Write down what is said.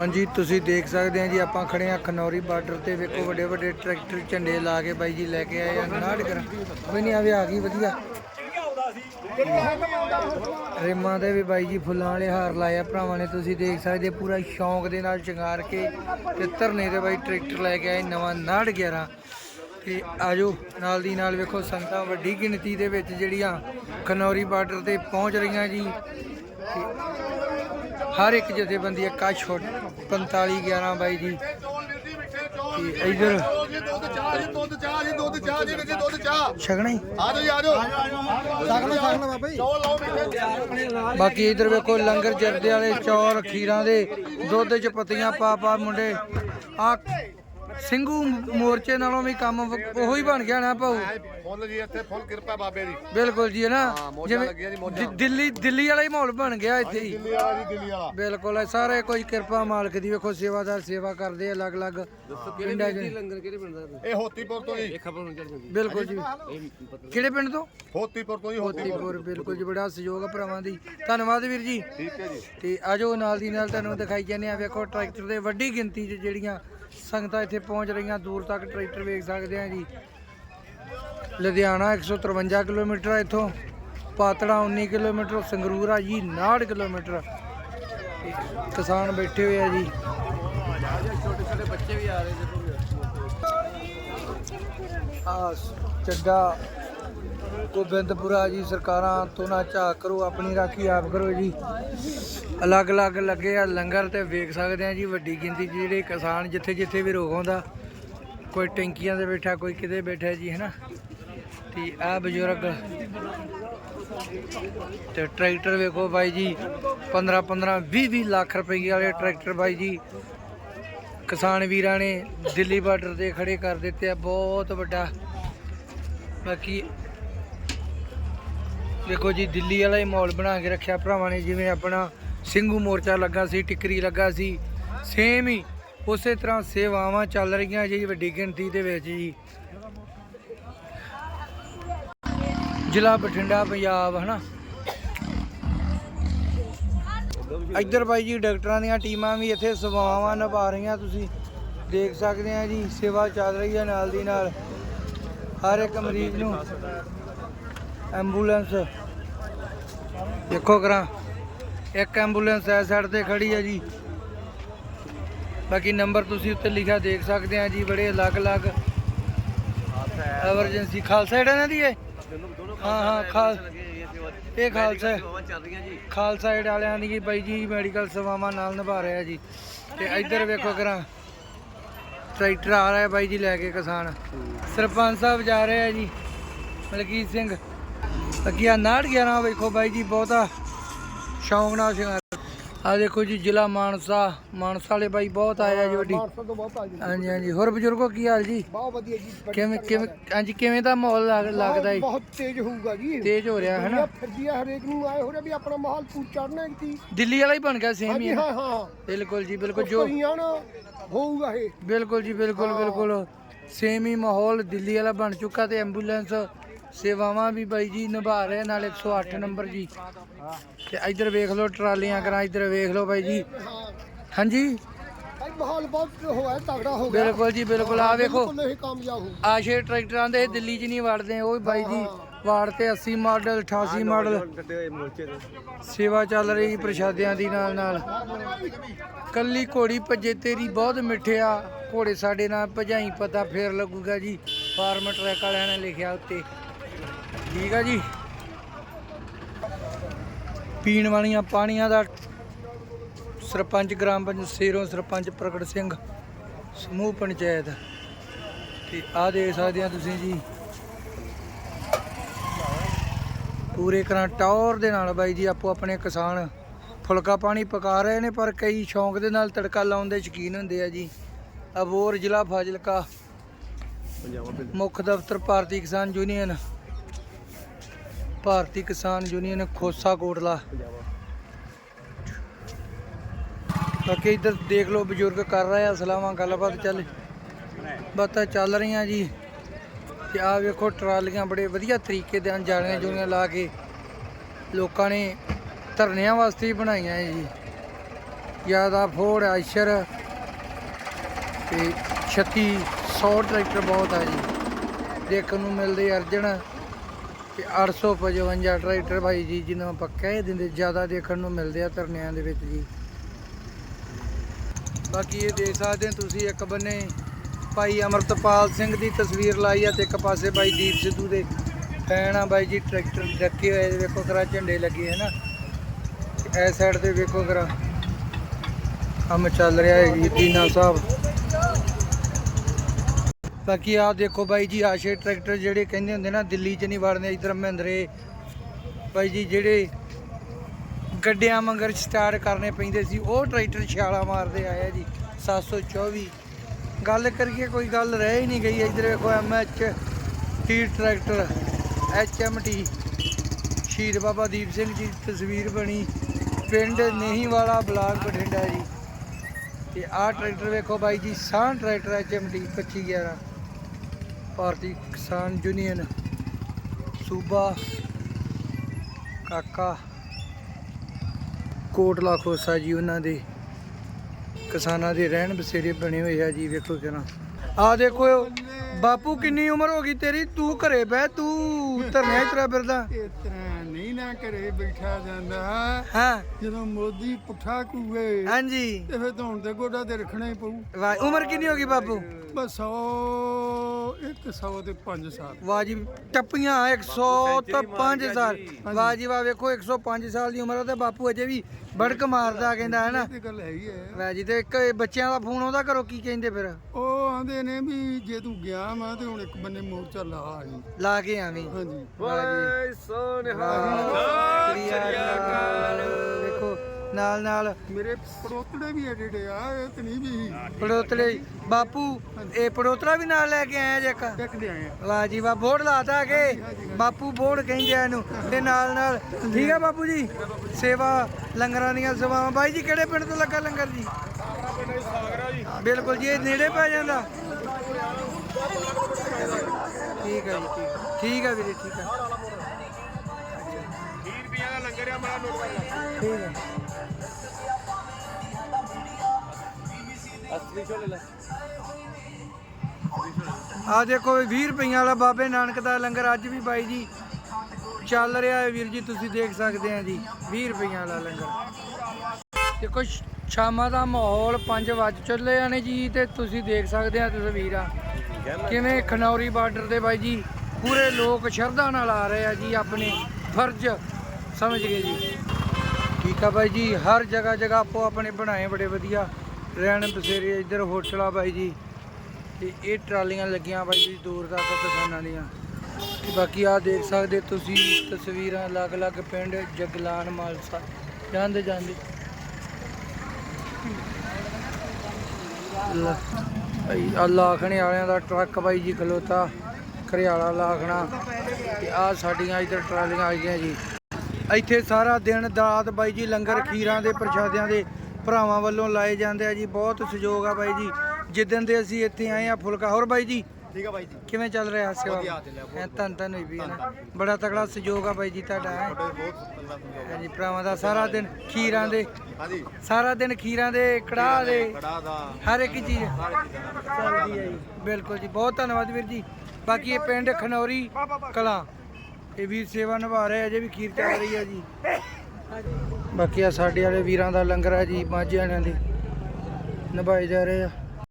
ਹਾਂਜੀ, ਤੁਸੀਂ ਦੇਖ ਸਕਦੇ ਆ ਜੀ, ਆਪਾਂ ਖੜੇ ਆ ਖਨੌਰੀ ਬਾਰਡਰ ਤੇ। ਵੇਖੋ ਵੱਡੇ ਵੱਡੇ ਟਰੈਕਟਰ ਝੰਡੇ ਲਾ ਕੇ ਬਾਈ ਜੀ ਲੈ ਕੇ ਆਏ ਆ, ਨਾੜ ਕਰ। ਕੋਈ ਨਹੀਂ ਆਵੇ ਆ ਗਈ, ਵਧੀਆ। ਰੇਮਾਂ ਦੇ ਵੀ ਬਾਈ ਜੀ ਫੁੱਲਾਂ ਵਾਲੇ ਹਾਰ ਲਾਏ ਆ ਭਰਾਵਾਂ ਨੇ, ਤੁਸੀਂ ਦੇਖ ਸਕਦੇ ਪੂਰਾ ਸ਼ੌਂਕ ਦੇ ਨਾਲ ਚਿੰਗਾਰ ਕੇ ਤੇ ਧਰਨੇ ਤੇ ਬਾਈ ਟਰੈਕਟਰ ਲੈ ਕੇ ਆਏ, ਨਵਾਂ ਨਾੜ 11 ਤੇ ਆਜੋ, ਨਾਲ ਦੀ ਨਾਲ ਵੇਖੋ, ਸੰਗਤਾਂ ਵੱਡੀ ਗਿਣਤੀ ਦੇ ਵਿੱਚ ਜਿਹੜੀਆਂ ਖਨੌਰੀ ਬਾਰਡਰ ਤੇ ਪਹੁੰਚ ਰਹੀਆਂ ਜੀ। ਹਰ ਇੱਕ ਜਥੇਬੰਦੀ ਇੱਕ ਆ ਛੋਟ 45 11 ਬਾਈ ਜੀ ਤੇ ਇਧਰ ਦੁੱਧ ਹੀ? ਬਾਕੀ ਇਧਰ ਵੇਖੋ, ਲੰਗਰ ਜਰਦੇ ਵਾਲੇ ਚੌਲ, ਖੀਰਾਂ ਦੇ, ਦੁੱਧ ਚ ਪੱਤੀਆਂ ਪਾ ਪਾ ਮੁੰਡੇ। ਆ ਸਿੰਘੂ ਮੋਰਚੇ ਨਾਲੋਂ ਵੀ ਕੰਮ ਵ- ਉਹੀ ਬਣ ਗਿਆ ਨਾ ਭਾਊ। ਫੁੱਲ ਜੀ ਇੱਥੇ ਫੁੱਲ ਕਿਰਪਾ ਬਾਬੇ ਦੀ। ਬਿਲਕੁਲ ਜੀ ਹੈ ਨਾ? ਹਾਂ, ਮੌਜਾਂ ਜਿਵੇਂ ਲੱਗੀਆਂ ਜੀ, ਮੌਜਾਂ। ਦਿ- ਦਿੱਲੀ ਦਿੱਲੀ ਵਾਲਾ ਹੀ ਮਾਹੌਲ ਬਣ ਗਿਆ ਇੱਥੇ ਹੀ। ਦਿੱਲੀ ਵਾਲਾ ਜੀ ਦਿੱਲੀ ਵਾਲਾ। ਬਿਲਕੁਲ ਇਹ ਸਾਰੇ ਕੋਈ ਕਿਰਪਾ ਮਾਲਕ ਦੀ ਵੇਖੋ ਸੇਵਾਦਾਰ ਸੇਵਾ ਕਰਦੇ ਆ ਅਲੱਗ-ਅਲੱਗ ਪਿੰਡਾਂ 'ਚ। ਇਹ ਹੋਤੀਪੁਰ ਤੋਂ ਜੀ। ਬਿਲਕੁਲ ਜੀ। ਕਿਹੜੇ ਪਿੰਡ ਤੋਂ? ਹੋਤੀਪੁਰ ਤੋਂ ਜੀ ਹੋਤੀਪੁਰ। ਹੋਤੀਪੁਰ ਬਿਲਕੁਲ ਜੀ ਬੜਾ ਸਹਿਯੋਗ ਆ ਭਰਾਵਾਂ ਦੀ। ਧੰਨਵਾਦ ਵੀਰ ਜੀ। ਠੀਕ ਹੈ ਜੀ। ਤੇ ਆਜੋ ਨਾਲ ਦੀ ਨਾਲ ਤੁਹਾਨੂੰ ਦਿਖਾਈ ਜਾਂਦੇ ਆ ਵੇਖੋ ਟਰੈਕਟਰ ਦੇ ਵੱਡੀ ਗਿਣਤੀ 'ਚ ਜਿਹੜੀਆਂ ਸੰਗਤਾਂ ਇੱਥੇ ਪਹੁੰਚ ਰਹੀਆਂ, ਦੂਰ ਤੱਕ ਟਰੈਕਟਰ ਵੇਖ ਸਕਦੇ ਆ ਜੀ। ਲੁਧਿਆਣਾ 153 ਕਿਲੋਮੀਟਰ ਆ ਇੱਥੋਂ, ਪਾਤੜਾ 19 ਕਿਲੋਮੀਟਰ, ਸੰਗਰੂਰ ਆ ਜੀ 69 ਕਿਲੋਮੀਟਰ। ਕਿਸਾਨ ਬੈਠੇ ਹੋਏ ਆ ਜੀ। ਛੋਟੇ ਛੋਟੇ ਬੱਚੇ ਵੀ ਆ ਰਹੇ ਆ ਚੱਡਾ ਗੋਬਿੰਦਪੁਰਾ ਜੀ, ਸਰਕਾਰਾਂ ਤੋਂ ਨਾ ਝਾਕ ਕਰੋ, ਆਪਣੀ ਰਾਖੀ ਆਪ ਕਰੋ ਜੀ। ਅਲੱਗ-ਅਲੱਗ ਲੱਗੇ ਆ, ਲੰਗਰ ਤੇ ਵੇਖ ਸਕਦੇ ਆ ਜੀ, ਵੱਡੀ ਗਿਣਤੀ 'ਚ ਜਿਹੜੇ ਕਿਸਾਨ ਜਿੱਥੇ ਜਿੱਥੇ ਵੀ ਰੋਗ ਆਉਂਦਾ, ਕੋਈ ਟੈਂਕੀਆਂ ਤੇ ਬੈਠਾ, ਕੋਈ ਕਿਤੇ ਬੈਠਾ ਜੀ, ਹੈਨਾ? ਤੇ ਆ ਬਜ਼ੁਰਗ ਤੇ ਟਰੈਕਟਰ ਵੇਖੋ ਬਾਈ ਜੀ 15 15 20 20 ਲੱਖ ਰੁਪਏ ਵਾਲੇ ਟਰੈਕਟਰ ਬਾਈ ਜੀ। ਕਿਸਾਨ ਵੀਰਾਂ ਨੇ ਦਿੱਲੀ ਬਾਰਡਰ ਤੇ ਖੜੇ ਕਰ ਦਿੱਤੇ ਆ, ਬਹੁਤ ਵੱਡਾ। ਬਾਕੀ ਵੇਖੋ ਜੀ, ਦਿੱਲੀ ਵਾਲਾ ਹੀ ਮਾਹੌਲ ਬਣਾ ਕੇ ਰੱਖਿਆ ਭਰਾਵਾਂ ਨੇ, ਜਿਵੇਂ ਆਪਣਾ ਸਿੰਘੂ ਮੋਰਚਾ ਲੱਗਾ ਸੀ, ਟਿੱਕਰੀ ਲੱਗਾ ਸੀ। ਸੇਮ ਹੀ ਉਸੇ ਤਰ੍ਹਾਂ ਸੇਵਾਵਾਂ ਚੱਲ ਰਹੀਆਂ ਜੀ, ਵੱਡੀ ਗਿਣਤੀ ਦੇ ਵਿੱਚ ਜੀ। ਜ਼ਿਲ੍ਹਾ ਬਠਿੰਡਾ, ਪੰਜਾਬ, ਹਨਾ? ਇੱਧਰ ਬਾਈ ਜੀ, ਡਾਕਟਰਾਂ ਦੀਆਂ ਟੀਮਾਂ ਵੀ ਇੱਥੇ ਸੇਵਾਵਾਂ ਨਿਭਾ ਰਹੀਆਂ, ਤੁਸੀਂ ਦੇਖ ਸਕਦੇ ਆ ਜੀ, ਸੇਵਾ ਚੱਲ ਰਹੀ ਹੈ ਨਾਲ ਦੀ ਨਾਲ। ਹਰ ਇੱਕ ਮਰੀਜ਼ ਨੂੰ ਐਂਬੂਲੈਂਸ। ਦੇਖੋ ਕਰਾਂ, ਇੱਕ ਐਂਬੂਲੈਂਸ ਐ ਸਾਈਡ ਤੇ ਖੜੀ ਹੈ ਜੀ। ਬਾਕੀ ਨੰਬਰ ਤੁਸੀਂ ਉੱਤੇ ਲਿਖਿਆ ਦੇਖ ਸਕਦੇ ਆ ਜੀ, ਬੜੇ ਅਲੱਗ-ਅਲੱਗ। ਐਮਰਜੈਂਸੀ ਖਾਲਸਾ ਇਹਨਾਂ ਦੀ ਹੈ ਹਾਂ ਹਾਂ, ਖਾਲ ਇਹ ਖਾਲਸਾ ਖਾਲਸਾ ਏਡ ਵਾਲਿਆਂ ਦੀ ਬਾਈ ਜੀ ਮੈਡੀਕਲ ਸੇਵਾਵਾਂ ਨਾਲ ਨਿਭਾ ਰਿਹਾ ਜੀ। ਤੇ ਇੱਧਰ ਵੇਖੋ ਕਰਾਂ, ਟਰੈਕਟਰ ਆ ਰਿਹਾ ਬਾਈ ਜੀ ਲੈ ਕੇ ਕਿਸਾਨ। ਸਰਪੰਚ ਸਾਹਿਬ ਜਾ ਰਹੇ ਆ ਜੀ, ਮਲਕੀਤ ਸਿੰਘ। ਅੱਗੇ ਆ ਨਾੜ 11 ਵੇਖੋ ਬਾਈ ਜੀ ਬਹੁਤਾ ਸ਼ੌਂਕ ਨਾਲ ਸ਼ਿੰਗਾਰ ਆ। ਦੇਖੋ ਜੀ ਜ਼ਿਲ੍ਹਾ ਮਾਨਸਾ ਮਾਨਸਾ ਵਾਲੇ ਬਾਈ ਬਹੁਤ ਆਏ ਆ ਜੀ ਵੱਡੀ। ਮਾਰਸਲ ਤੋਂ ਬਹੁਤ ਆ ਜੀ। ਹਾਂਜੀ ਹਾਂਜੀ ਹੋਰ ਬਜ਼ੁਰਗੋ ਕੀ ਹਾਲ ਜੀ? ਬਹੁਤ ਵਧੀਆ ਜੀ ਕਿਵੇਂ ਕਿਵੇਂ ਹਾਂਜੀ ਕਿਵੇਂ ਦਾ ਮਾਹੌਲ ਲੱਗ- ਲੱਗਦਾ ਜੀ ਬਹੁਤ ਤੇਜ਼ ਹੋਊਗਾ ਜੀ। ਤੇਜ਼ ਹੋ ਰਿਹਾ ਹੈ ਨਾ ਫਿਰਦੀ ਆ ਹਰੇਕ ਨੂੰ ਆਏ ਹੋ ਰਿਹਾ ਵੀ ਆਪਣਾ ਮਾਹੌਲ ਤੂੰ ਚੜਨਾ ਕਿ ਦਿੱਲੀ ਵਾਲਾ ਹੀ ਬਣ ਗਿਆ ਸੇਮ ਹੀ ਹੈ ਨਾ? ਹਾਂ ਹਾਂ। ਬਿਲਕੁਲ ਜੀ ਬਿਲਕੁਲ ਜੋ ਨਾ ਹੋਊਗਾ ਇਹ। ਬਿਲਕੁਲ ਜੀ ਬਿਲਕੁਲ ਬਿਲਕੁਲ। ਸੇਮ ਹੀ ਮਾਹੌਲ ਦਿੱਲੀ ਵਾਲਾ ਬਣ ਚੁੱਕਾ ਤੇ ਐਂਬੂਲੈਂਸ ਸੇਵਾਵਾਂ ਵੀ ਬਾਈ ਜੀ ਨਿਭਾ ਰਹੇ ਨਾਲ 108 ਨੰਬਰ ਜੀ। ਤੇ ਇੱਧਰ ਵੇਖ ਲਓ ਟਰਾਲੀਆਂ ਕਰਾਂ ਇੱਧਰ ਵੇਖ ਲਓ ਬਾਈ ਜੀ। ਹਾਂਜੀ? ਮਾਹੌਲ ਬਹੁਤ ਹੋਇਆ ਤਗੜਾ ਹੋ ਗਿਆ। ਬਿਲਕੁਲ ਜੀ ਬਿਲਕੁਲ। ਆ ਵੇਖੋ। ਇਹ ਕਾਮਯਾਬ ਹੋ ਆਸ਼ੇ ਟਰੈਕਟਰਾਂ ਦੇ ਦਿੱਲੀ 'ਚ ਨਹੀਂ ਵੜਦੇ ਉਹ ਵੀ ਬਾਈ ਜੀ ਵਾਰਡ ਤੇ 80 ਮਾਡਲ 88 ਮਾਡਲ। ਸੇਵਾ ਚੱਲ ਰਹੀ ਪ੍ਰਸ਼ਾਦਿਆਂ ਦੀ ਨਾਲ ਨਾਲ। ਕੱਲੀ ਘੋੜੀ ਭੱਜੇ ਤੇਰੀ ਬਹੁਤ ਮਿੱਠਿਆ ਘੋੜੇ ਸਾਡੇ ਨਾਲ ਭਜਾਈ ਪਤਾ ਫੇਰ ਲੱਗੂਗਾ ਜੀ। ਫਾਰਮ ਟਰੈਕ ਵਾਲਿਆਂ ਨੇ ਲਿਖਿਆ ਉੱਤੇ। ਠੀਕ ਆ ਜੀ। ਪੀਣ ਵਾਲੀਆਂ ਪਾਣੀਆਂ ਦਾ ਸਰਪੰਚ ਗ੍ਰਾਮ ਪੰਚ ਸੇਰੋਂ ਸਰਪੰਚ ਪ੍ਰਗਟ ਸਿੰਘ, ਸਮੂਹ ਪੰਚਾਇਤ। ਤੇ ਆ ਦੇਖ ਸਕਦੇ ਆ ਤੁਸੀਂ ਜੀ। ਪੂਰੇ ਕਰਾਂ ਟੌਰ ਦੇ ਨਾਲ ਬਾਈ ਜੀ, ਆਪੋ ਆਪਣੇ ਕਿਸਾਨ ਫੁਲਕਾ ਪਾਣੀ ਪਕਾ ਰਹੇ ਨੇ, ਪਰ ਕਈ ਸ਼ੌਂਕ ਦੇ ਨਾਲ ਤੜਕਾ ਲਾਉਣ ਦੇ ਸ਼ੌਕੀਨ ਹੁੰਦੇ ਆ ਜੀ। ਅਬੋਰ ਜ਼ਿਲ੍ਹਾ ਫਾਜ਼ਿਲਕਾ, ਮੁੱਖ ਦਫ਼ਤਰ ਭਾਰਤੀ ਕਿਸਾਨ ਯੂਨੀਅਨ ਭਾਰਤੀ ਕਿਸਾਨ ਯੂਨੀਅਨ ਖੋਸਾ ਕੋਟਲਾ। ਬਾਕੀ ਇੱਧਰ ਦੇਖ ਲਓ ਬਜ਼ੁਰਗ ਕਰ ਰਹੇ ਆ, ਸਲਾਮਾਂ, ਗੱਲਬਾਤ ਚੱਲ। ਬਾਤਾਂ ਚੱਲ ਰਹੀਆਂ ਜੀ। ਤੇ ਆ ਵੇਖੋ, ਟਰਾਲੀਆਂ ਬੜੇ ਵਧੀਆ ਤਰੀਕੇ ਦੇ ਜਾਲੀਆਂ ਜੁਲੀਆਂ ਲਾ ਕੇ ਲੋਕਾਂ ਨੇ ਧਰਨਿਆਂ ਵਾਸਤੇ ਹੀ ਬਣਾਈਆਂ ਹੈ ਜੀ। ਜ਼ਿਆਦਾ ਫੋੜ ਆਇਸ਼ਰ ਤੇ 36 100 ਟਰੈਕਟਰ ਬਹੁਤ ਆ ਜੀ। ਦੇਖਣ ਨੂੰ ਮਿਲਦੇ ਅਰਜਨ। ਤੇ 855 ਟਰੈਕਟਰ ਭਾਈ ਜੀ ਜਿਹਨੂੰ ਆਪਾਂ ਕਹਿ ਦਿੰਦੇ, ਜ਼ਿਆਦਾ ਦੇਖਣ ਨੂੰ ਮਿਲਦੇ ਆ ਧਰਨਿਆਂ ਦੇ ਵਿੱਚ ਜੀ। ਬਾਕੀ ਇਹ ਦੇਖ ਸਕਦੇ ਹੋ ਤੁਸੀਂ, ਇੱਕ ਬੰਨੇ ਭਾਈ ਅਮਰਤਪਾਲ ਸਿੰਘ ਦੀ ਤਸਵੀਰ ਲਾਈ ਆ ਤੇ ਇੱਕ ਪਾਸੇ ਭਾਈ ਦੀਪ ਸਿੱਧੂ ਦੇ ਫੈਨ ਆ ਬਾਈ ਜੀ, ਟਰੈਕਟਰ ਰੱਖੇ ਹੋਏ ਵੇਖੋ ਕਰਾ ਝੰਡੇ ਲੱਗੇ ਹੈ ਨਾ। ਤੇ ਇਸ ਸਾਈਡ ਤੇ ਵੇਖੋ ਕਰਾ। ਕੰਮ ਚੱਲ ਰਿਹਾ ਹੈ ਜੀ, ਦੀਨਾ ਸਾਹਿਬ। ਬਾਕੀ ਆਹ ਦੇਖੋ ਬਾਈ ਜੀ ਆਸ਼ੇ ਟਰੈਕਟਰ ਜਿਹੜੇ ਕਹਿੰਦੇ ਹੁੰਦੇ ਨਾ, ਦਿੱਲੀ 'ਚ ਨਹੀਂ ਵੜਨੇ, ਇਧਰ ਮਹਿੰਦਰੇ। ਬਾਈ ਜੀ, ਜਿਹੜੇ ਗੱਡਿਆਂ ਮੰਗਰ ਸਟਾਰਟ ਕਰਨੇ ਪੈਂਦੇ ਸੀ, ਉਹ ਟਰੈਕਟਰ ਛਾਲਾ ਮਾਰਦੇ ਆਇਆ ਜੀ 724 ਗੱਲ ਕਰੀਏ, ਕੋਈ ਗੱਲ ਰਹਿ ਹੀ ਨਹੀਂ ਗਈ ਇਧਰ ਵੇਖੋ ਐਮਐਚ ਟੀ ਟਰੈਕਟਰ ਐਚਐਮਟੀ ਸ਼ਹੀਦ ਬਾਬਾ ਦੀਪ ਸਿੰਘ ਜੀ ਤਸਵੀਰ ਬਣੀ, ਪਿੰਡ ਨਹੀਂ ਵਾਲਾ ਬਲਾਕ ਬਠਿੰਡਾ ਜੀ। ਤੇ ਆਹ ਟਰੈਕਟਰ ਵੇਖੋ ਬਾਈ ਜੀ, ਸਾਹ ਟਰੈਕਟਰ ਐਚਐਮਟੀ 2511 ਭਾਰਤੀ ਕਿਸਾਨ ਯੂਨੀਅਨ, ਸੂਬਾ, ਕਾਕਾ, ਕੋਟਲਾ ਖੋਸਾ ਜੀ, ਉਹਨਾਂ ਦੇ ਕਿਸਾਨਾਂ ਦੇ ਰਹਿਣ ਬਸੇਰੇ ਬਣੇ ਹੋਏ ਆ ਜੀ, ਵੇਖੋ ਕਿਹਨਾਂ ਆ ਦੇਖੋ, ਬਾਪੂ ਕਿੰਨੀ ਉਮਰ ਹੋ ਗਈ ਤੇਰੀ? ਤੂੰ ਘਰੇ ਬਹਿ, ਤੂੰ ਧਰਨਿਆ ਤੇਰਾ ਫਿਰਦਾ। ਇਸ ਤਰ੍ਹਾਂ ਨਹੀਂ ਨਾ ਘਰੇ ਬੈਠਾ ਜਾਂਦਾ ਹਾਂ। ਜਦੋਂ ਮੋਦੀ ਪੁੱਠਾ ਕੂਏ ਹਾਂਜੀ। ਤੇ ਫਿਰ ਧੌਣ ਤੇ ਗੋਡਾ ਤੇ ਰੱਖਣਾ ਹੀ ਪਊ। ਵਾਹ ਉਮਰ ਕਿੰਨੀ ਹੋ ਗਈ ਬਾਪੂ? ਬਸ 100 100 ਤੇ 5 ਸਾਲ। ਵਾਹ ਜੀ ਟੱਪੀਆਂ 100 ਤੋਂ 5 ਸਾਲ। ਵਾਹ ਜੀ ਵਾਹ ਵੇਖੋ 105 ਸਾਲ ਦੀ ਉਮਰ ਆ ਤੇ ਬਾਪੂ ਅਜੇ ਵੀ ਬੜਕ ਮਾਰਦਾ ਕਹਿੰਦਾ ਹੈ ਨਾ? ਇਹ ਗੱਲ ਹੈ ਹੀ ਹੈ। ਵਾਹ ਜੀ ਤੇ ਇੱਕ ਬੱਚਿਆਂ ਦਾ ਫੋਨ ਆਉਂਦਾ ਕਰੋ ਕੀ ਕਹਿੰਦੇ ਫਿਰ? ਉਹ ਆਂਦੇ ਨੇ ਵੀ ਜੇ ਤੂੰ ਗਿਆ ਵਾ ਤੇ ਹੁਣ ਇੱਕ ਬੰਨੇ ਮੋਰਚਾ ਲਾ ਆਈ। ਲਾ ਕੇ ਆਵੀਂ। ਹਾਂਜੀ। ਵਾਹ ਜੀ। ਵੇਖੋ ਨਾਲ ਨਾਲ ਮੇਰੇ ਪੜੋਤੜੇ ਵੀ ਐਡੇ ਆ ਇਹ ਤੇ ਨਹੀਂ ਵੀ। ਪੜੋਤਲੇ ਬਾਪੂ ਇਹ ਪੜੋਤਰਾ ਵੀ ਨਾਲ ਲੈ ਕੇ ਆਇਆ ਜੇ ਇੱਕ? ਆਏ ਆ ਵਾਹ ਜੀ ਵਾਹ ਬੋਰਡ ਲਾਤਾ ਕੇ। ਬਾਪੂ ਬੋਰਡ ਕਹਿੰਦੇ ਆ ਇਹਨੂੰ। ਤੇ ਨਾਲ ਨਾਲ ਠੀਕ ਹੈ ਬਾਪੂ ਜੀ? ਸੇਵਾ ਲੰਗਰਾਂ ਦੀਆਂ ਸੇਵਾਵਾਂ। ਬਾਈ ਜੀ ਕਿਹੜੇ ਪਿੰਡ ਤੋਂ ਲੱਗਾ ਲੰਗਰ ਜੀ? ਬਿਲਕੁਲ ਜੀ ਇਹ ਨੇੜੇ ਪੈ ਜਾਂਦਾ। ਠੀਕ ਹੈ ਜੀ ਠੀਕ ਠੀਕ ਹੈ ਵੀਰੇ ਠੀਕ ਹੈ 20 ਰੁਪਈਆ ਦਾ ਲੰਗਰ ਆ ਮਾੜਾ ਨੋਟ ਕਰ ਲੈ ਠੀਕ ਹੈ। ਆ ਦੇਖੋ 20 ਰੁਪਈਆਂ ਵਾਲਾ ਬਾਬੇ ਨਾਨਕ ਦਾ ਲੰਗਰ ਅੱਜ ਵੀ ਬਾਈ ਜੀ ਚੱਲ ਰਿਹਾ ਹੈ ਵੀਰ ਜੀ, ਤੁਸੀਂ ਦੇਖ ਸਕਦੇ ਆ ਜੀ 20 ਰੁਪਈਆਂ ਵਾਲਾ ਲੰਗਰ। ਦੇਖੋ, ਸ਼- ਸ਼ਾਮਾਂ ਦਾ ਮਾਹੌਲ 5 ਵੱਜ ਚੱਲੇ ਆ ਨੇ ਜੀ, ਤੇ ਤੁਸੀਂ ਦੇਖ ਸਕਦੇ ਆ ਤਸਵੀਰਾਂ। ਕਿਵੇਂ ਖਨੌਰੀ ਬਾਰਡਰ ਦੇ ਬਾਈ ਜੀ, ਪੂਰੇ ਲੋਕ ਸ਼ਰਧਾ ਨਾਲ ਆ ਰਹੇ ਆ ਜੀ, ਆਪਣੇ ਫਰਜ਼ ਸਮਝ ਗਏ ਜੀ। ਠੀਕ ਆ ਬਾਈ ਜੀ, ਹਰ ਜਗ੍ਹਾ ਜਗ੍ਹਾ ਆਪੋ ਆਪਣੇ ਬਣਾਏ ਬੜੇ ਵਧੀਆ। ਰਹਿਣ ਬਸੇਰੇ, ਇੱਧਰ ਹੋਟਲ ਆ ਬਾਈ ਜੀ। ਤੇ ਇਹ ਟਰਾਲੀਆਂ ਲੱਗੀਆਂ ਬਾਈ ਜੀ, ਦੂਰ ਤੱਕ ਕਿਸਾਨਾਂ ਦੀਆਂ। ਤੇ ਬਾਕੀ ਆ ਦੇਖ ਸਕਦੇ ਤੁਸੀਂ ਤਸਵੀਰਾਂ ਅਲੱਗ-ਅਲੱਗ ਪਿੰਡ, ਜਗਲਾਨ, ਮਾਲਸਾ, ਜਾਂਦੇ ਜਾਂਦੇ। ਲ- ਆ ਲਾਖਣੇ ਵਾਲਿਆਂ ਦਾ ਟਰੱਕ ਬਾਈ ਜੀ ਖਲੋਤਾ। ਘਰਿਆਲਾ ਲਾਖਣਾ। ਤੇ ਆ ਸਾਡੀਆਂ ਇੱਧਰ ਟਰਾਲੀਆਂ ਆਈਆਂ ਜੀ। ਇੱਥੇ ਸਾਰਾ ਦਿਨ ਰਾਤ ਬਾਈ ਜੀ ਲੰਗਰ ਖੀਰਾਂ ਦੇ ਪ੍ਰਸ਼ਾਦਿਆਂ ਦੇ ਭਰਾਵਾਂ ਵੱਲੋਂ ਲਾਏ ਜਾਂਦੇ ਆ ਜੀ ਬਹੁਤ ਸਹਿਯੋਗ ਆ ਬਾਈ ਜੀ। ਜਿੱਦਣ ਦੇ ਅਸੀਂ ਇੱਥੇ ਆਏ ਆ ਫੁਲਕਾ ਹੋਰ ਬਾਈ ਜੀ? ਠੀਕ ਆ ਬਾਈ ਜੀ। ਕਿਵੇਂ ਚੱਲ ਰਿਹਾ ਸੇਵਾ? ਐ ਧੰਨ ਹੋਈ ਵੀ ਨਾ। ਬੜਾ ਤਕੜਾ ਸਹਿਯੋਗ ਆ ਬਾਈ ਜੀ ਤੁਹਾਡਾ ਹੈਂ। ਹਾਂਜੀ ਭਰਾਵਾਂ ਦਾ ਸਾਰਾ ਦਿਨ ਖੀਰਾਂ ਦੇ ਹਾਂਜੀ। ਸਾਰਾ ਦਿਨ ਖੀਰਾਂ ਦੇ ਕੜਾਹ ਦੇ ਕੜਾ ਦਾ। ਹਰ ਇੱਕ ਚੀਜ਼। ਚੱਲਦੀ ਹੈ ਜੀ। ਬਿਲਕੁਲ ਜੀ ਬਹੁਤ ਧੰਨਵਾਦ ਵੀਰ ਜੀ। ਬਾਕੀ ਇਹ ਪਿੰਡ ਖਨੌਰੀ ਕਲਾਂ। ਇਹ ਵੀਰ ਸੇਵਾ ਨਿਭਾ ਰਹੇ ਆ, ਅਜੇ ਵੀ ਖੀਰ ਚੱਲ ਰਹੀ ਹੈ ਜੀ। ਬਾਕੀ ਆ ਸਾਡੇ ਵਾਲੇ ਵੀਰਾਂ ਦਾ ਲੰਗਰ ਹੈ ਜੀ ਮਾਝੇ ਵਾਲਿਆਂ ਦੇ। ਨਿਭਾਏ ਜਾ ਰਹੇ ਆ।